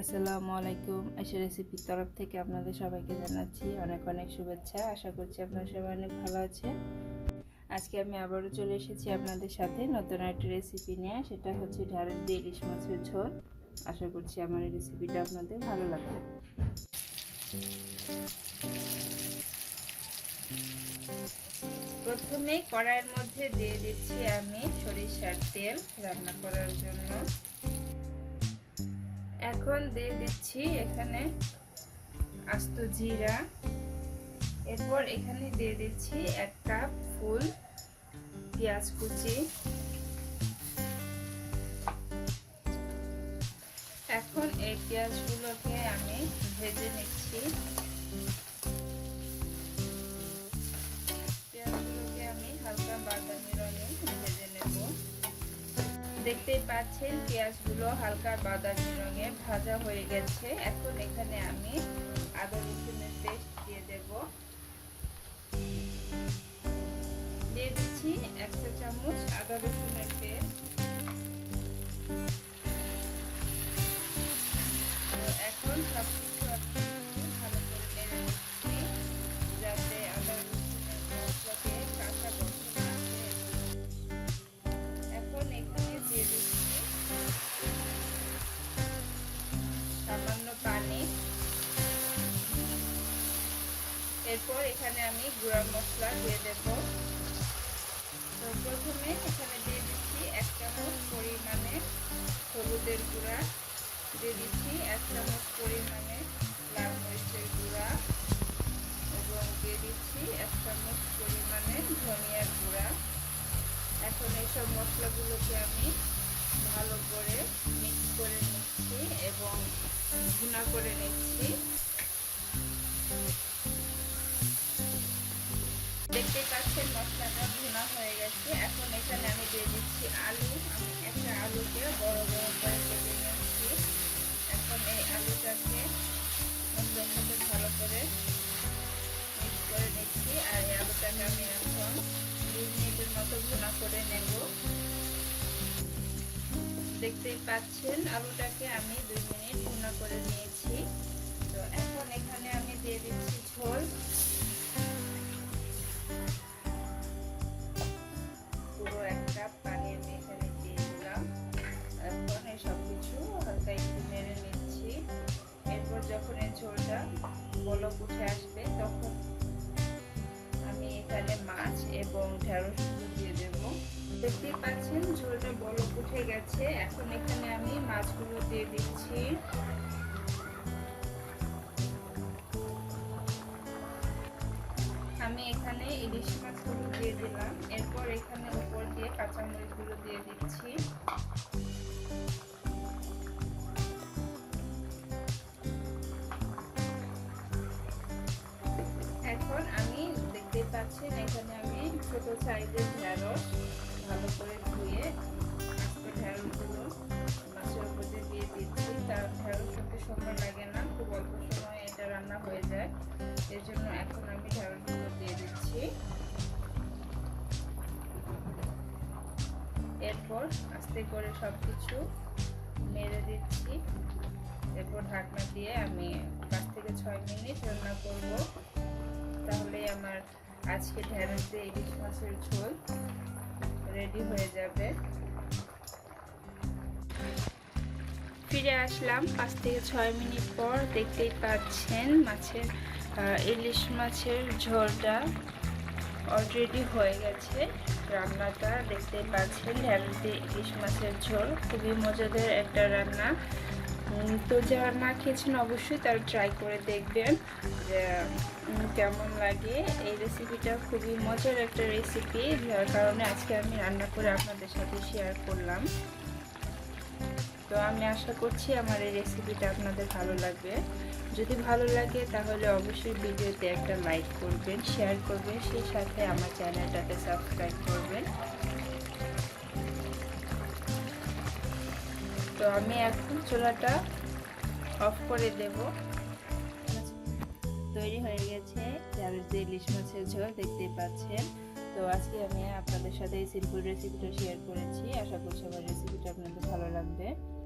আসসালামু আলাইকুম। এসে রেসিপির তরফ থেকে আপনাদের সবাইকে জানাচ্ছি অনেক অনেক শুভেচ্ছা। আশা করছি আপনারা সবাই অনেক ভালো আছেন। আজকে আমি আবারও চলে এসেছি আপনাদের সাথে নতুন একটা রেসিপি নিয়ে। সেটা হচ্ছে ঢ্যাঁড়স দিয়ে ইলিশ মাছের ঝোল। আশা করছি আমার এই রেসিপিটা আপনাদের ভালো লাগবে। প্রথমে কড়াইয়ের মধ্যে দিয়ে দিচ্ছি আমি সরিষার তেল রান্না করার জন্য। এখন দিয়ে দিচ্ছি এখানে আস্ত জিরা। এরপর এখানে দিয়ে দিচ্ছি এক কাপ ফুল পেঁয়াজ কুচি। এখন এই পেঁয়াজগুলোকে আমি ভেজে নিচ্ছি। দেখতেই পাচ্ছেন পেঁয়াজগুলো হালকা বাদামি রঙে ভাজা হয়ে গেছে। এখন এখানে আমি আদা রসুনের পেস্ট দিয়ে দেব। দিয়ে দিচ্ছি এক চামচ আদা রসুনের পেস্ট। এখন সব এরপর এখানে আমি গুঁড়া মশলা দিয়ে দেব। তো প্রথমে এখানে দিয়ে দিচ্ছি এক চামচ পরিমাণে হলুদের গুঁড়া। দিয়ে দিচ্ছি এক চামচ পরিমাণে লাল মরিচের গুঁড়া। এবং দিয়ে দিচ্ছি এক চামচ পরিমাণে ধনিয়ার গুঁড়া। এখন এইসব মশলাগুলোকে আমি ভালো করে মিক্স করে নিচ্ছি এবং ভুনা করে নিচ্ছি। দেখতে পাচ্ছেন মশলাটা ভুনা হয়ে গেছে। এখন এখানে আমি দিয়ে দিচ্ছি আলু। আমি একটা আলুকে বড় বড় করে কেটে নিচ্ছি। এখন এই আলুটাকে মশলার সাথে ভালো করে মিক্স করে নিচ্ছি। আর এই আলুটাকে আমি এখন দুই মিনিটের মতো ভুনা করে নেব। দেখতেই পাচ্ছেন, আলুটাকে আমি দুই বলক উঠে আসবে, তখন আমি এখানে মাছ এবং ঢেঁড়সগুলো দিয়ে দেব। দেখতেই পাচ্ছেন, ঝোলটা বলক উঠে গেছে। এখন এখানে আমি মাছগুলো দিয়ে দিচ্ছি। আমি এখানে ইলিশ মাছগুলো দিয়ে দিলাম। এরপর এখানে উপর দিয়ে কাঁচামরিচগুলো দিয়ে দিচ্ছি। পাচ্ছেন এখানে আমি ছোট সাইজের ঢেঁড়স ভালো করে ধুয়ে ঢেঁড়সগুলো মাছের উপর দিয়ে দিচ্ছি। কারণ ঢেঁড়স হতে সময় লাগে না, খুব অল্প সময় এটা রান্না হয়ে যায়। এর জন্য এখন আমি ঢেঁড়সগুলো দিয়ে দিচ্ছি। এরপর আস্তে করে সব কিছু মেরে দিচ্ছি। এরপর ঢাকনা দিয়ে আমি পাঁচ থেকে ছয় মিনিট রান্না করব। তাহলে আমার আজকে ঢেঁড়স দিয়ে ইলিশ মাছের ঝোল রেডি হয়ে যাবে। ফিরে আসলাম পাঁচ থেকে ছয় মিনিট পর, দেখতেই পাচ্ছেন মাছের ইলিশ মাছের ঝোলটা অলরেডি হয়ে গেছে। রান্নাটা দেখতেই পাচ্ছেন, ঢেঁড়স দিয়ে ইলিশ মাছের ঝোল, খুবই মজাদার একটা রান্না। তো যারা না খেয়েছেন অবশ্যই তারা ট্রাই করে দেখবেন যে কেমন লাগে। এই রেসিপিটা খুবই মজার একটা রেসিপি যার কারণে আজকে আমি রান্না করে আপনাদের সাথে শেয়ার করলাম। তো আমি আশা করছি আমার এই রেসিপিটা আপনাদের ভালো লাগবে। যদি ভালো লাগে তাহলে অবশ্যই ভিডিওতে একটা লাইক করবেন শেয়ার করবেন, সেই সাথে আমার চ্যানেলটাকে সাবস্ক্রাইব করবেন। তো আমি এখন চুলাটা অফ করে দেব। তৈরি হয়ে গেছে দিয়ে ইলিশ মাছের ঝোল দেখতে পাচ্ছেন। তো আজকে আমি আপনাদের সাথে এই সিম্পল রেসিপিটা শেয়ার করেছি। আশা করছি আমার রেসিপিটা আপনাদের ভালো লাগবে।